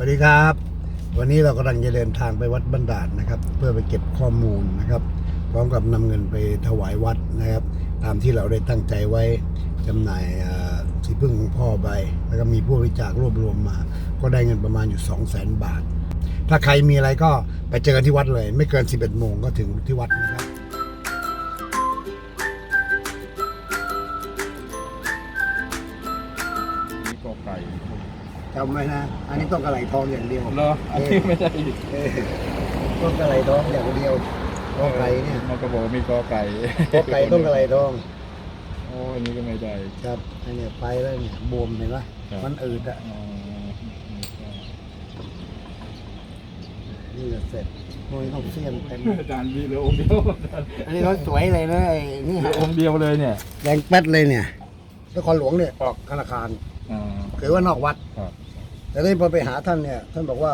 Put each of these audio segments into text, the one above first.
สวัสดีครับ วันนี้เรากำลังจะเดินทางไปวัดบันดาลนะครับ เพื่อไปเก็บข้อมูลนะครับ พร้อมกับนำเงินไปถวายวัดนะครับ ตามที่เราได้ตั้งใจไว้จำหน่ายสีพึ่งของพ่อไปแล้วก็มีผู้บริจาครวบรวมมา ก็ได้เงินประมาณอยู่ 2 0 0แสนบาท ถ้าใครมีอะไรก็ไปเจอกันที่วัดเลย ไม่เกิน 11โมงก็ถึงที่วัดนะครับ จำไว้นะ อันนี้ต้องกระไหลทองอย่างเดียวเหรออันนี้ไม่ได้อีกเออต้องกระไหลทองอย่างเดียวกอไก่เนี่ยมันก็บอกว่ามีกอไก่กอไก่ต้องกระไหลทองโอ้อันนี้ก็ไม่ได้ครับอันเนี้ยไปแล้วเนี่ยบวมเห็นไหมครับมันอืดอะอ๋อนี่ก็เสร็จโอ้ยต้องเสียมเต็มอาจารย์มีเหลือองค์เดียวอันนี้เขาสวยเลยนะไอ้นี่เหลือองค์เดียวเลยเนี่ยแดงแป๊ดเลยเนี่ยนครหลวงเนี่ยออกธนาคารอ่าคือว่านอกวัดครับ แต่นี่พอไปหาท่านเนี่ย ท่านบอกว่า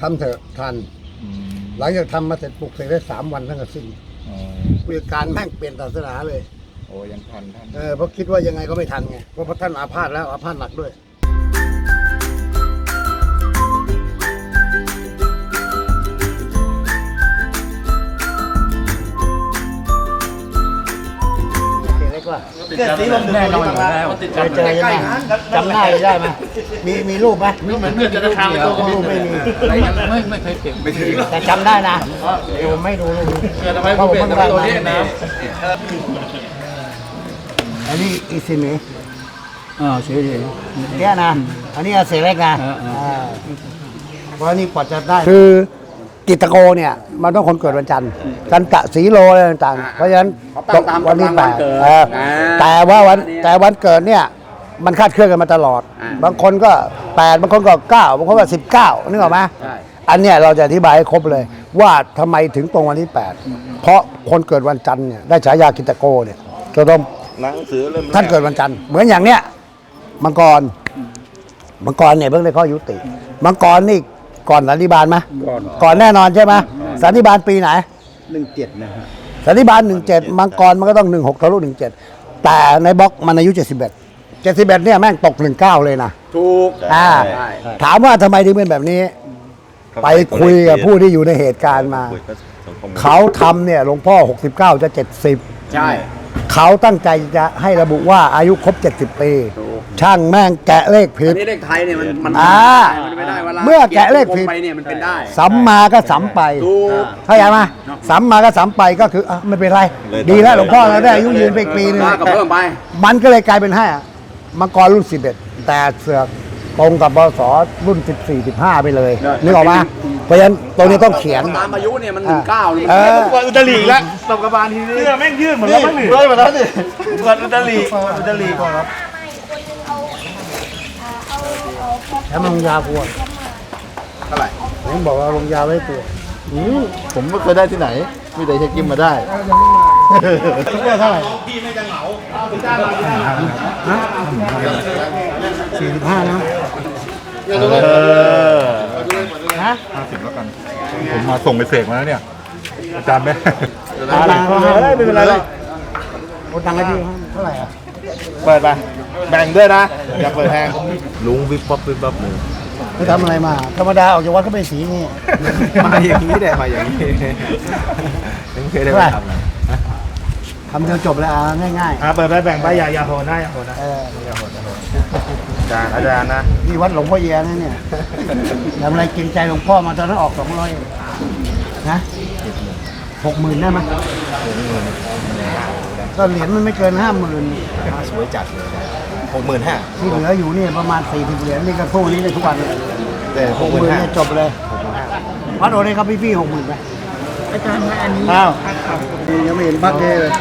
ทำเถอะทัน อืมหลังจากทำมาเสร็จปลุกเสร็จได้สามวันท่านก็สิ้นอ๋อผู้จัดการแม่งเปลี่ยนศาสนาเลย โอ้ยังทันท่าน เออเพราะคิดว่ายังไงก็ไม่ทันไงเพราะพระท่านอาพาธแล้วอาพาธหนักด้วย เล็กว่าติดกันแน่นอนอยู่แล้วติดเคกันยเจอยังไงจำหน้าได้ไหมมีมีรูปไหมเหมือนเพื่อนจะได้ทางตัวรูปไม่มีไม่ไม่เคยเก็บไม่ถึงแต่จำได้นะเดี๋ยวไม่ดูรูปทำไมผมเป็นตัวนี้นะอันนี้อิซิมิอ่าเฉยเนี่ยนะอันนี้อาเสเล็กนะอ่าอ่าอ่าเพราะนี่ปอดจะได้คือ กิตตโกเนี่ยมันต้องคนเกิดวันจันทร์กันตะสีโลอะไรต่างๆ เพราะฉะนั้นวันที่แปดเออแต่ว่าวันแต่วันเกิดเนี่ยมันคาดเคลื่อนกันมาตลอด บางคนก็แปดบางคนก็เก้าบางคนก็สิบเก้านึกออกไหมอันเนี้ยเราจะอธิบายให้ครบเลย ว่าทำไมถึงตรงวันที่แปดเพราะคนเกิดวันจันทร์เนี่ยได้ฉายากิตตโกเนี่ยจะต้อง หนังสือเล่มแรท่านเกิดวันจันทร์เหมือนอย่างเนี้ยมังกร มังกรเนี่ยเพิ่งได้ข้อยุติ มังกรนี่ ก่อนสันติบาลไหมก่อน ก่อนแน่นอนใช่ไหมสันติบาลปีไหน หนึ่งเจ็ดนะฮะ สันติบาลหนึ่งเจ็ดมังกรมันก็ต้องหนึ่งหกทะลุหนึ่งเจ็ดแต่ในบล็อกมันอายุเจ็ดสิบเอ็ดเจ็ดสิบเอ็ดเนี่ยแม่งตกหนึ่งเก้าเลยนะถูก อ่าถามว่าทำไมถึงเป็นแบบนี้ ไปคุยกับผู้ที่อยู่ในเหตุการณ์มา คุยกับสังคมเขาทำเนี่ยหลวงพ่อ 69 จะ 70 ใช่ เขาตั้งใจจะให้ระบุว่าอายุครบ 70 ปีช่างแม่งแกะเลขผิอัด นนี้เลขไทยเนี่ยมันมันอ่ามันไม่ได้เวลาเมื่อแกะเลขผิด ไปเนี่ยมันเป็นได้สัมมาก็สัมไป ถูก เข้าใจไหมสัมมาก็สัมไปก็คืออะไม่เป็นไรดีแล้วหลวงพ่อเราได้อายุยืนไปอีกปีหนึง ว่ากับเพิ่มไป มันก็เลยกลายเป็นห้ามังกรรุ่น11แต่เสือก ตรงกับบศรุ่น 14 15 ไปเลยนึกออกไหมเพราะฉะนั้นตรงนี้ต้องเขียน ตามอายุเนี่ยมันหนึ่งเก้าเนี่ยเออมันอุตลีแล้วตบกระบาลทีนี้เสื้อแม่งยืดเหมือนแล้วมั้งนี่เลยเหมือนแล้วสิเหมือนอุตลีอุตลีก่อนครับแถมลงยาพวงเท่าไหร่ผมบอกว่าลงยาไว้ตัวผมไม่เคยได้ที่ไหน มีแต่เช็คกิมมาได้เท่าไหร่ สี่สิบห้านะฮะห้าสิบแล้วกัน ผมมาส่งไปเสกมาแล้วเนี่ยอาจารย์แม่เอาตังค์เขาให้ไม่เป็นไรหรอกโอนตังค์ให้พี่เท่าไหร่อะเปิดไปแบ่งด้วยนะอย่าเปิดแทงลุงวิบวับวิบวับเลยไปทำอะไรมา ธรรมดาออกจากวัดก็ไปสีนี่มาอย่างนี้ได้มาอย่างนี้ไม่เคยได้ไปทำเลยทำจนจบแล้วอะง่ายอ่าเปิดไปแบ่งไปอย่าอย่าโหดนะอย่าโหดนะๆเอออาจารย์อาจารย์นะนี่วัดหลวงพ่อเยียนะเนี่ยทำอะไรเกรงใจหลวงพ่อมาตอนนั้นออกสองร้อยนะหกหมื่นได้ไหมก็เหรียญมันไม่เกินห้าหมื่นสวยจัดเลยหกหมื่นห้าที่เหลืออยู่นี่ประมาณสี่สิบเหรียญนี่ก็สู้นี้ได้ทุกวันเลยแต่หกหมื่นเนี่ยจบเลยวัดโอนเลยครับพี่พี่หกหมื่นไป อาจารย์อันนี้อ้าวยังไม่เห็นพักเทเลย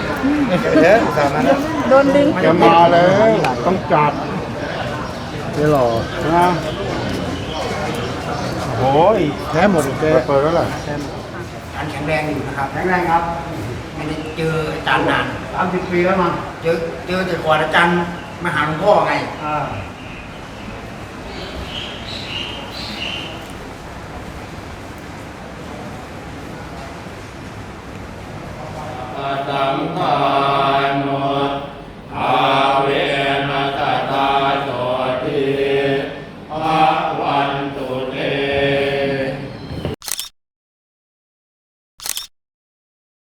เอ๊ะสามนั้นโดนดึงจะมาเลยต้องจัดเดี๋ยวหล่อนะโอ้ยแท้หมดเลยเปิดแล้วเหรอการแข็งแรงอยู่นะครับแข็งแรงครับไม่ได้เจออาจารย์นานสามสิบปีแล้วมั้งเจอเจอแต่ก่อนอาจารย์มาหาหลวงพ่อไงอ่า สังอ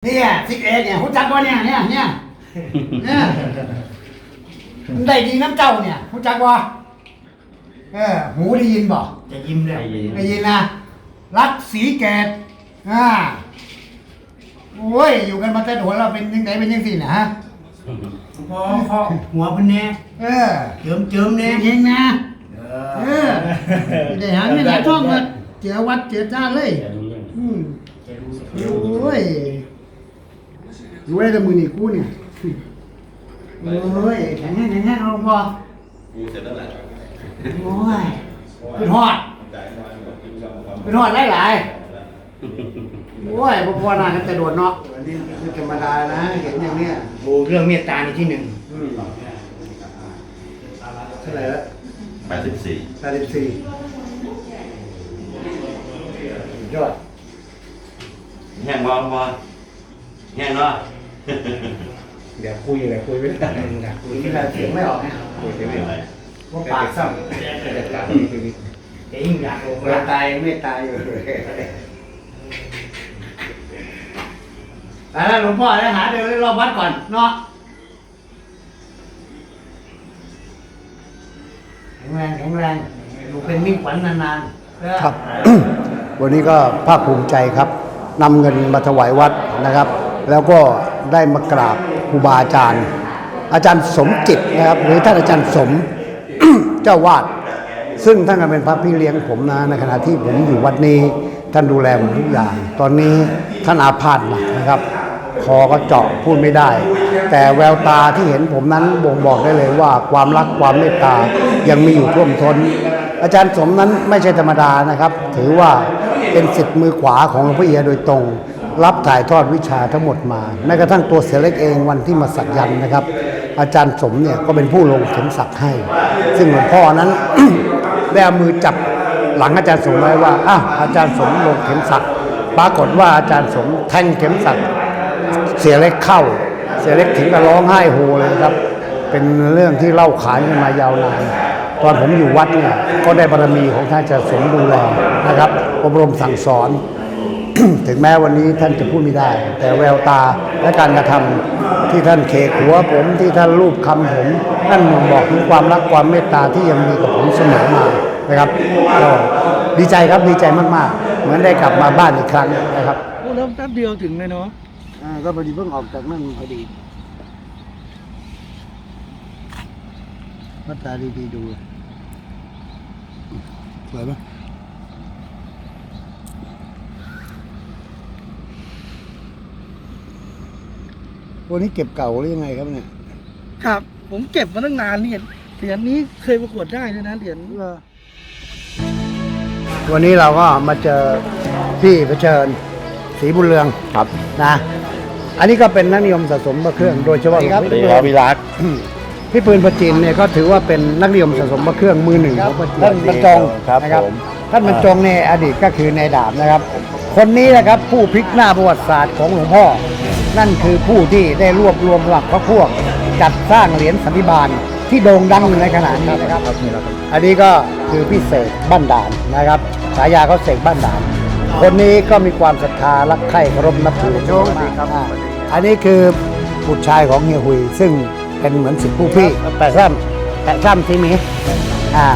เนี่ยสิเอกเนี่ยหูจักบ่เนี่ยเนี่ยเนี่ยได้ดีน้ำเจ้าเนี่ยหูจักว่เออหูได้ยินบ่จะยิ้มได้ได้ยินนะรักสีเกตอ่า โอ้ย อยู่กันมาแต่โดนเราเป็นยังไงเป็นยังสี่นะฮะพอพอหัวเพิ่นแน่เออเจิมเจิมแน่เองนะ เอเอออได้หาเงินหาช่องมาเจียวัดเจียจ้านเลยอืมโอ้ยรวยแต่มือนี่กูเนี่ยโอ้ยแข็งแห้งแข็งแห้งเอาพอโอ้ยเป็นหอดเป็นหอดหลายๆ โอ้ยบ่พอหน้ากันจะโดดเนาะอันนี้ไม่ธรรมดานะ เห็นอย่างเนี้ยโอ้เรื่องเมตตานี่ที่หนึ่งอืมเท่าไหร่ละแปดสิบสี่แปดสิบสี่ยอดแห้งบอลบอลแห้งเนาะ เดี๋ยวคุยอะไรคุยไม่ได้นะคุยที่ไรเสียงไม่ออกนะคุยไม่อะไรว่าปากซ้ำเองอยากโอ้เวลาตายไม่ตายอยู่แแล้วหลวงพ่อได้หาเดินรอบวัดก่อนเนาะแข็งแรงแข็งแรงอยู่เป็นมิ่งขวัญนานๆครับ วันนี้ก็ภาคภูมิใจครับนำเงินมาถวายวัดนะครับ แล้วก็ได้มากราบครูบาอาจารย์ อาจารย์สมจิตนะครับ หรือท่านอาจารย์สม เจ้าวาด ซึ่งท่านก็เป็นพระพี่เลี้ยงผมนะในขณะที่ผมอยู่วัดนี้ ท่านดูแลผมทุกอย่าง ตอนนี้ท่านอาพาธหนักนะครับ คอก็เจาะพูดไม่ได้ แต่แววตาที่เห็นผมนั้นบ่งบอกได้เลยว่าความรักความเมตตายังมีอยู่ท่วมท้น อาจารย์สมนั้นไม่ใช่ธรรมดานะครับ ถือว่าเป็นสิทธิ์มือขวาของหลวงพ่อเอียโดยตรง รับถ่ายทอดวิชาทั้งหมดมาแม้กระทั่งตัวเสเล็กเองวันที่มาสักยันนะครับ อาจารย์สมเนี่ยก็เป็นผู้ลงเข็มสักให้ ซึ่งหลวงพ่อนั้นได้เอามือจับหลังอาจารย์สมไว้ว่าอ้าวอาจารย์สมลงเข็มสักปรากฏว่าอาจารย์สมแทงเข็มสัก เสียเล็กเข้า เสียเล็กถึงกับร้องไห้โฮเลยครับ เป็นเรื่องที่เล่าขานกันมายาวนานตอนผมอยู่วัดเนี่ยก็ได้บารมีของท่านจารย์สมดูแลนะครับ อบรมสั่งสอน ถึงแม้วันนี้ท่านจะพูดไม่ได้ แต่แววตาและการกระทำที่ท่านเคหัวผมที่ท่านรูปคำผมนั่นบ่งบอกถึงความรักความเมตตาที่ยังมีกับผมเสมอมานะครับก็ดีใจครับดีใจมากๆ เหมือนได้กลับมาบ้านอีกครั้งนะครับโอ้แล้วแป๊บเดียวถึงเลยเนาะ อ่าก็พอดีเพิ่งออกจากนั่นพอดีมาตาดีๆดูสวยไหมวันนี้เก็บเก่าหรือยังไงครับเนี่ย ครับ ผมเก็บมาตั้งนานนี่เหรียญนี้เคยประกวดได้ด้วยนะเหรียญวันนี้เราก็มาเจอพี่เผชิญ ศรีบุญเรืองครับนะอันนี้ก็เป็นนักนิยมสะสมพระเครื่อง โดยเฉพาะพี่ปืนวิรักพี่ปืนประจินเนี่ยก็ถือว่าเป็นนักนิยมสะสมพระเครื่องมือหนึ่งของประจินท่านบรรจงครับนะครับผมท่านบรรจงในอดีตก็คือในายดาบนะครับ คนนี้นะครับผู้พลิกหน้าประวัติศาสตร์ของหลวงพ่อ นั่นคือผู้ที่ได้รวบรวมหลักพระพวก จัดสร้างเหรียญสันติบาลที่โด่งดังอยู่ในขณะนี้นะครับ อันนี้ก็คือพี่เสกบ้านด่านนะครับฉายาเขาเสกบ้านด่าน คนนี้ก็มีความศรัทธารักใคร่เคารพนับถือมากอ่าอันนี้คือบุตรชายของเฮียหุย ซึ่งเป็นเหมือนสิทธิผู้พี่แปะซ้ำแปะซ้ำที่มีอ่า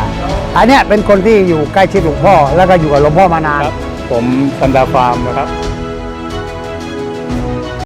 อันเนี้ยเป็นคนที่อยู่ใกล้ชิดหลวงพ่อ แล้วก็อยู่กับหลวงพ่อมานานผมสันดาฟาร์มนะครับ